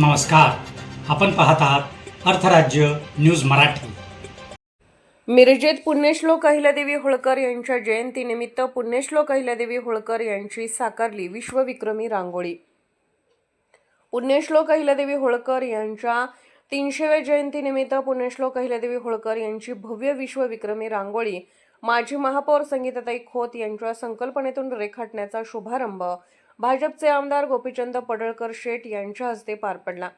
नमस्कार. आपण पाहत आहात अर्थराज्य न्यूज मराठी. मिरजेत पुण्यश्लोक अहिल्यादेवी होळकर यांच्या जयंतीनिमित्त पुण्यश्लोक अहिल्यादेवी होळकर यांची साकारली विश्वविक्रमी रांगोळी. पुण्यश्लोक अहिल्यादेवी होळकर यांच्या तीनशेव्या जयंतीनिमित्त पुण्यश्लोक अहिल्यादेवी होळकर यांची भव्य विश्वविक्रमी रांगोळी माजी महापौर संगीताताई खोत यांच्या संकल्पनेतून रेखाटण्याचा शुभारंभ भाजपचे आमदार गोपीचंद पडळकर शेठ यांच्या हस्ते पार पडला.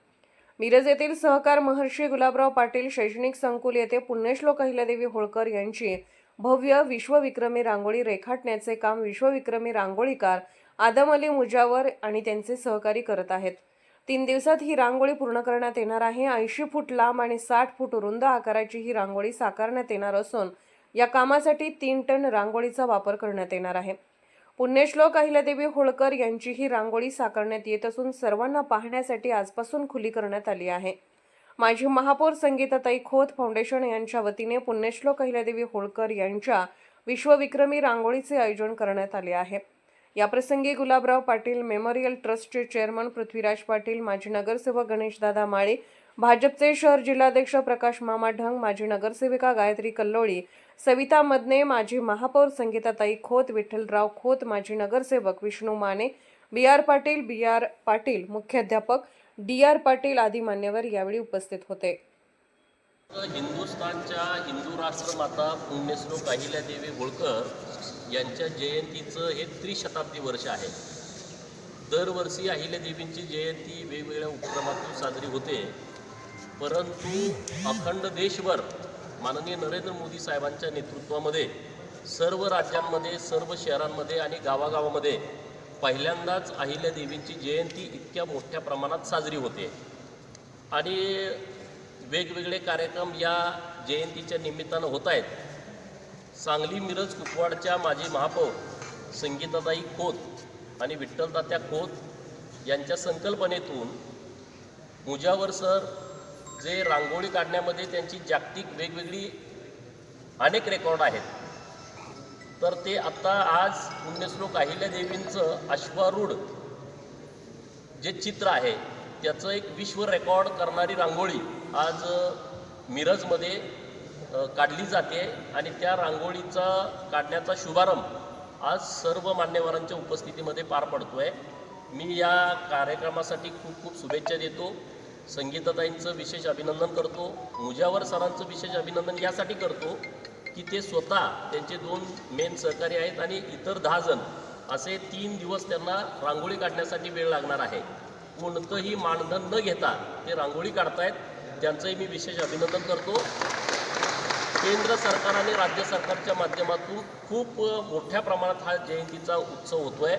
मिरज येथील सहकार महर्षी गुलाबराव पाटील शैक्षणिक संकुल येथे पुण्यश्लोक अहिल्यादेवी होळकर यांची भव्य विश्वविक्रमी रांगोळी रेखाटण्याचे काम विश्वविक्रमी रांगोळीकार आदम अली मुजावर आणि त्यांचे सहकारी करत आहेत. तीन दिवसात ही रांगोळी पूर्ण करण्यात येणार आहे. ऐंशी फूट लांब आणि साठ फूट रुंद आकाराची ही रांगोळी साकारण्यात येणार असून या कामासाठी तीन टन रांगोळीचा वापर करण्यात येणार आहे. पुण्यश्लोक अहिल्यादेवी होळकर यांची ही रांगोळी साकारण्यात येत असून सर्वांना पाहण्यासाठी आजपासून खुली करण्यात आली आहे. माजी महापौर संगीताताई खोत फाउंडेशन यांच्या वतीने पुण्यश्लोक अहिल्यादेवी होळकर यांच्या विश्वविक्रमी रांगोळीचे आयोजन करण्यात आले आहे. याप्रसंगी गुलाबराव पाटील मेमोरियल ट्रस्टचे चेअरमन पृथ्वीराज पाटील माजी नगरसेवक गणेशदादा माळे भाजपचे शहर जिल्हाध्यक्ष प्रकाश मामा ढंग माजी नगरसेविका गायत्री कल्लोळी सविता मदने माजी महापौर संगीताताई खोत विठ्ठलराव खोत माजी नगरसेवक Vishnu Mane B R Patil B R Patil मुख्याध्यापक डी आर पाटील आदी मान्यवर यावेळी उपस्थित होते. हिंदुस्थानच्या हिंदू राष्ट्रमाता पुण्यश्लोक अहिल्यादेवी होळकर यांच्या जयंतीचं हे त्रिशताब्दी वर्ष आहे. दरवर्षी अहिल्यादेवींची जयंती वेगवेगळ्या उपक्रमातून साजरी होते. परंतु अखंड देशभर माननीय नरेंद्र मोदी साहेबांच्या नेतृत्वामध्ये सर्व राज्यांमध्ये सर्व शहरांमध्ये आणि गावागावामध्ये पहिल्यांदाच अहिल्यादेवींची जयंती इतक्या मोठ्या प्रमाणात साजरी होते. आणि वेगवेगळे कार्यक्रम या जयंतीच्या निमित्तानं होत आहेत. सांगली मिरज कुपवाडच्या माजी महापौर संगीताताई खोत आणि विठ्ठलदात्या खोत यांच्या संकल्पनेतून मुजावर सर जे रांगोळी काढण्यामध्ये त्यांची जागतिक वेगवेगळी अनेक रेकॉर्ड आहेत. तर ते आत्ता आज पुण्यश्लोक अहिल्यादेवींचं अश्वारूढ जे चित्र आहे त्याचं एक विश्व रेकॉर्ड करणारी रांगोळी आज मिरजमध्ये काढली जाते आणि त्या रांगोळीचा काढण्याचा शुभारंभ आज सर्व मान्यवरांच्या उपस्थितीमध्ये पार पडतो आहे मी या कार्यक्रमासाठी खूप खूप शुभेच्छा देतो. संगीताताईंचं विशेष अभिनंदन करतो. मुजावर सरांचं विशेष अभिनंदन यासाठी करतो की ते स्वतः त्यांचे दोन मेन सहकारी आहेत आणि इतर दहा जण असे तीन दिवस त्यांना रांगोळी काढण्यासाठी वेळ लागणार आहे. कोणतंही मानधन न घेता ते रांगोळी काढतायत. त्यांचंही मी विशेष अभिनंदन करतो. केंद्र सरकार आणि राज्य सरकारच्या माध्यमातून खूप मोठ्या प्रमाणात हा जयंतीचा उत्सव होतो आहे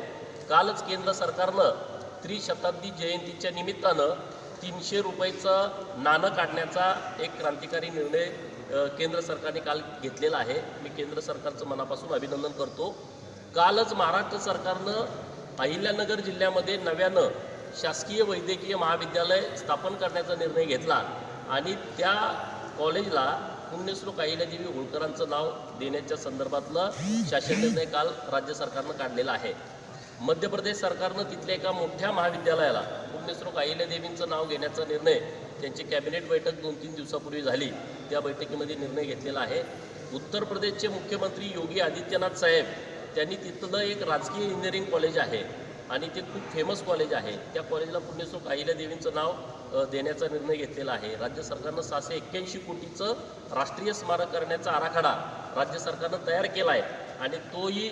कालच केंद्र सरकारनं त्रिशताब्दी जयंतीच्या निमित्तानं तीनशे रुपयाचं नाणं काढण्याचा एक क्रांतिकारी निर्णय केंद्र सरकारने काल घेतलेला आहे. मी केंद्र सरकारचं मनापासून अभिनंदन करतो. कालच महाराष्ट्र सरकारनं अहिल्यानगर जिल्ह्यामध्ये नव्यानं शासकीय वैद्यकीय महाविद्यालय स्थापन करण्याचा निर्णय घेतला आणि त्या कॉलेजला पुण्यश्लोक अहिल्यादेवी होळकरांचं नाव देण्याच्या संदर्भातलं शासन निर्णय काल राज्य सरकारनं काढलेला आहे. मध्य प्रदेश सरकारनं तिथल्या एका मोठ्या महाविद्यालयाला पुण्यश्लोक अहिल्यादेवींचं नाव घेण्याचा निर्णय त्यांची कॅबिनेट बैठक दोन तीन दिवसापूर्वी झाली. त्या बैठकीमध्ये निर्णय घेतलेला आहे. उत्तर प्रदेशचे मुख्यमंत्री योगी आदित्यनाथ साहेब त्यांनी तिथलं एक राजकीय इंजिनिअरिंग कॉलेज आहे आणि ते खूप फेमस कॉलेज आहे. त्या कॉलेजला पुण्यश्लोक अहिल्यादेवींचं नाव देण्याचा निर्णय घेतलेला आहे. राज्य सरकारनं सहाशे एक्क्याऐंशी कोटीचं राष्ट्रीय स्मारक करण्याचा आराखडा राज्य सरकारनं तयार केला आहे आणि तोही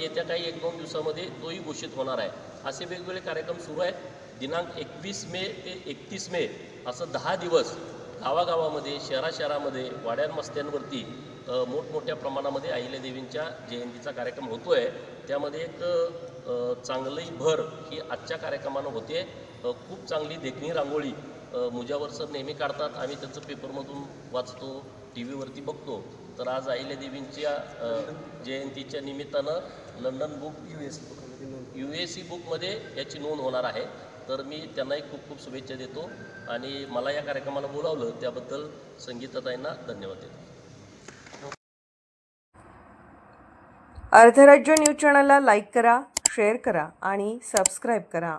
येत्या काही एक दोन दिवसामध्ये तोही घोषित होणार आहे. असे वेगवेगळे कार्यक्रम सुरू आहेत. दिनांक एकवीस मे ते एकतीस मे असं दहा दिवस गावागावामध्ये शहरा शहरामध्ये वाड्यांमस्त्यांवरती मोठमोठ्या प्रमाणामध्ये अहिल्यादेवींच्या जयंतीचा कार्यक्रम होतो आहे त्यामध्ये एक चांगली भर ही आजच्या कार्यक्रमानं होते. खूप चांगली देखणी रांगोळी मुजावर सर नेहमी काढतात. आम्ही त्याचं पेपरमधून वाचतो टी व्हीवरती बघतो. तर आज अहिल्यादेवींच्या अ, जयंतीच्या निमित्तानं London book U S U S C बुकमध्ये याची नोंद होणार आहे. तर मी त्यांनाही खूप खूप शुभेच्छा देतो आणि मला या कार्यक्रमाला बोलावलं त्याबद्दल संगीताताईंना धन्यवाद देतो. अर्धराज्य न्यूज चॅनलला लाईक करा शेअर करा आणि सबस्क्राईब करा.